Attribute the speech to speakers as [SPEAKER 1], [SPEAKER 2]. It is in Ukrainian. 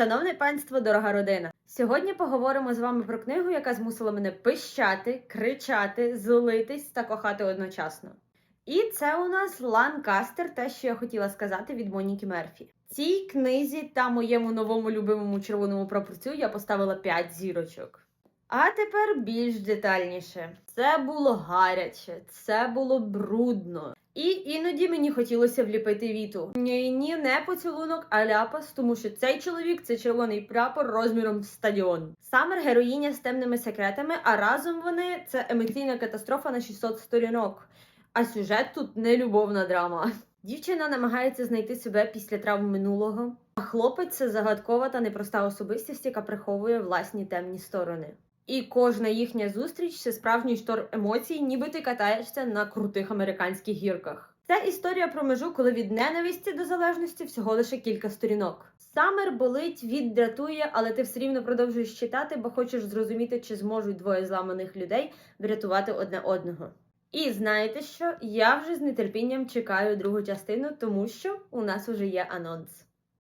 [SPEAKER 1] Шановне панство, дорога родина. Сьогодні поговоримо з вами про книгу, яка змусила мене пищати, кричати, злитись та кохати одночасно. І це у нас Ланкастер, те, що я хотіла сказати від Моніки Мерфі. Цій книзі та моєму новому любимому червоному прапорцю я поставила 5 зірочок. А тепер більш детальніше. Це було гаряче, це було брудно. І іноді мені хотілося вліпити віту. Ні, ні, не поцілунок, а ляпас, тому що цей чоловік це червоний прапор розміром в стадіон. Самер героїня з темними секретами, а разом вони це емоційна катастрофа на 600 сторінок. А сюжет тут не любовна драма. Дівчина намагається знайти себе після травм минулого, а хлопець це загадкова та непроста особистість, яка приховує власні темні сторони. І кожна їхня зустріч це справжній шторм емоцій, ніби ти катаєшся на крутих американських гірках. Це історія про межу, коли від ненависті до залежності всього лише кілька сторінок. Самер болить, від дратує, але ти все рівно продовжуєш читати, бо хочеш зрозуміти, чи зможуть двоє зламаних людей врятувати одне одного. І знаєте що? Я вже з нетерпінням чекаю другу частину, тому що у нас уже є анонс.